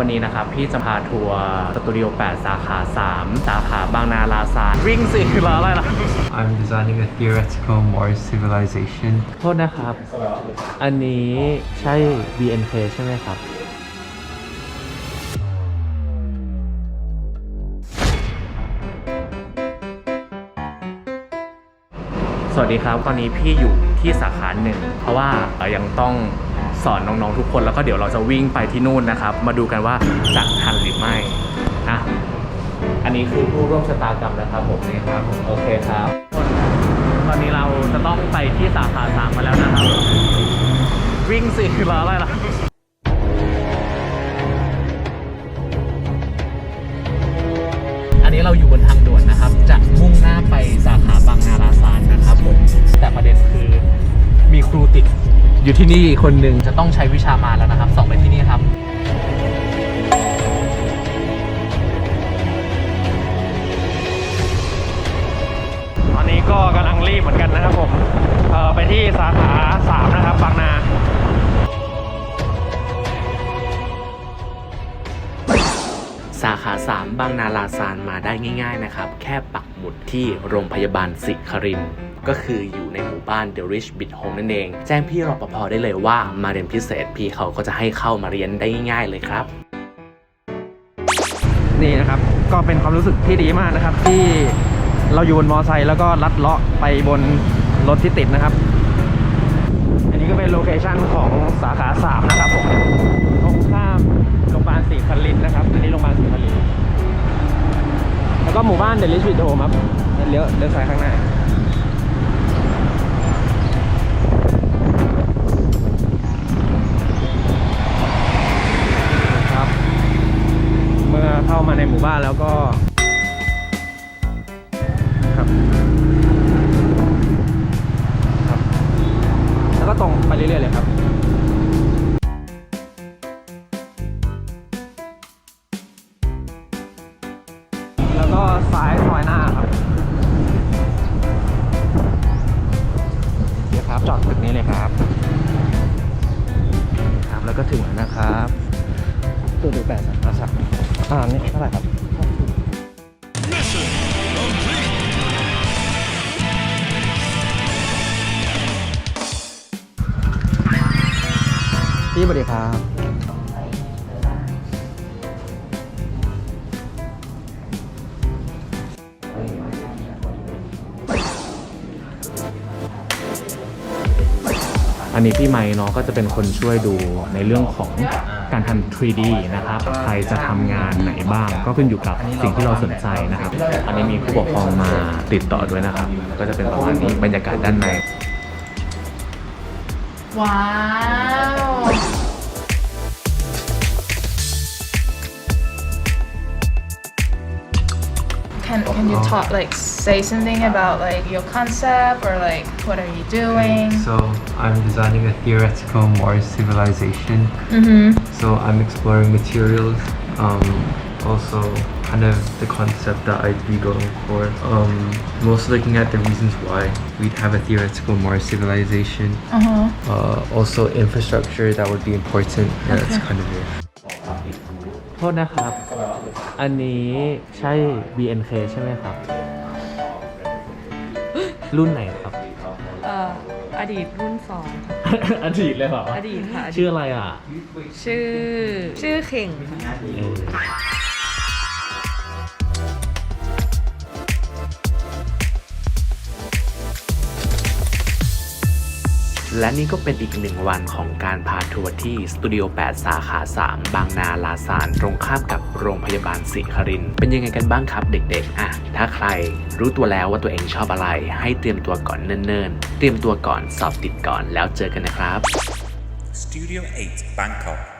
วันนี้นะครับ พี่จะพาทัวร์สตูดิโอ 8 สาขา 3 สาขาบางนาลาซานวิ่งสิคืออะไรล่ะ I'm designing a theoretical Mars civilization. โทษนะครับ อันนี้ใช่ BNK ใช่ไหมครับ สวัสดีครับ ตอนนี้พี่อยู่ที่สาขาหนึ่ง เพราะว่าเอ่อยังต้อง สอนน้องๆทุกคนแล้วก็เดี๋ยวเราจะวิ่งไปที่นู่นนะครับ มาดูกันว่าจะทันหรือไม่นะอันนี้คือผู้ร่วมชะตากรรมนะครับผมนี่ครับโอเคครับตอนนี้เราจะต้องไปที่สาขาสามมาแล้วนะครับ วิ่งสิคือรออะไรล่ะ อยู่ที่นี่คนหนึ่งจะต้องใช้วิชามาแล้วนะครับส่องไปที่นี่ครับตอนนี้ก็กำลังรีบเหมือนกันนะครับผมเออไปที่สาขา บางนาลาซานมาได้ง่ายๆนะครับ แค่ปักหมุดที่โรงพยาบาลสิครินก็คืออยู่ในหมู่บ้าน The Rich Bit Home นั่นเอง แจ้งพี่รปภได้เลยว่ามาเรียนพิเศษพี่เขาก็จะให้เข้ามาเรียนได้ง่ายๆเลยครับ นี่นะครับ ก็เป็นความรู้สึกที่ดีมากนะครับ ที่เราอยู่บนมอไซค์แล้วก็ลัดเลาะไปบนรถที่ติดนะครับ อันนี้ก็เป็นโลเคชั่นของสาขา 3 นะครับผม แล้วก็หมู่บ้านเดลิชวิดโฮมครับเลี้ยวเลี้ยวซ้ายข้างหน้าครับ เมื่อเข้ามาในหมู่บ้านแล้วก็ครับครับ แล้วก็ตรงไปเรื่อยๆเลยครับ แล้วก็ซ้ายซอยหน้าครับเดี๋ยวครับจอดตึกนี้เลยครับครับ แล้วก็ถึงแล้วนะครับตัวดูแปดนะสักอ่านี่เท่าไหร่ครับพี่สวัสดีครับ อันนี้พี่ไม้เนาะก็จะเป็นคนช่วยดูในเรื่องของการทำ 3D นะครับ ใครจะทำงานไหนบ้าง ก็ขึ้นอยู่กับสิ่งที่เราสนใจนะครับ อันนี้มีผู้ปกครองมาติดต่อด้วยนะครับ ก็จะเป็นประมาณนี้บรรยากาศด้านใน ว้าว Can can you talk like say something about like your concept or like what are you doing? So I'm designing a theoretical Mars civilization. Mm-hmm. So I'm exploring materials, um, also kind of the concept that I'd be going for. Um, I'm also looking at the reasons why we'd have a theoretical Mars civilization. Uh-huh. Uh, also infrastructure that would be important. Yeah, that's Okay. kind of it. โทษนะครับ อันนี้ใช่ BNK ใช่ไหมครับ รุ่นไหนครับ เอ่ออดีตรุ่นสองอดีตเลยเหรออดีตค่ะชื่ออะไรอะ ชื่อ ชื่อเข่งค่ะ เออ และนี่ก็เป็นอีกหนึ่งวันของการพาทัวร์ที่สตูดิโอ 8 สาขา 3 บางนาลาซาน ตรงข้ามกับโรงพยาบาลศรีคริน เป็นยังไงกันบ้างครับเด็กๆ อะ ถ้าใครรู้ตัวแล้วว่าตัวเองชอบอะไร ให้เตรียมตัวก่อนเนิ่นๆ เตรียมตัวก่อนสอบติดก่อนแล้วเจอกันนะครับ Studio 8 Bangkok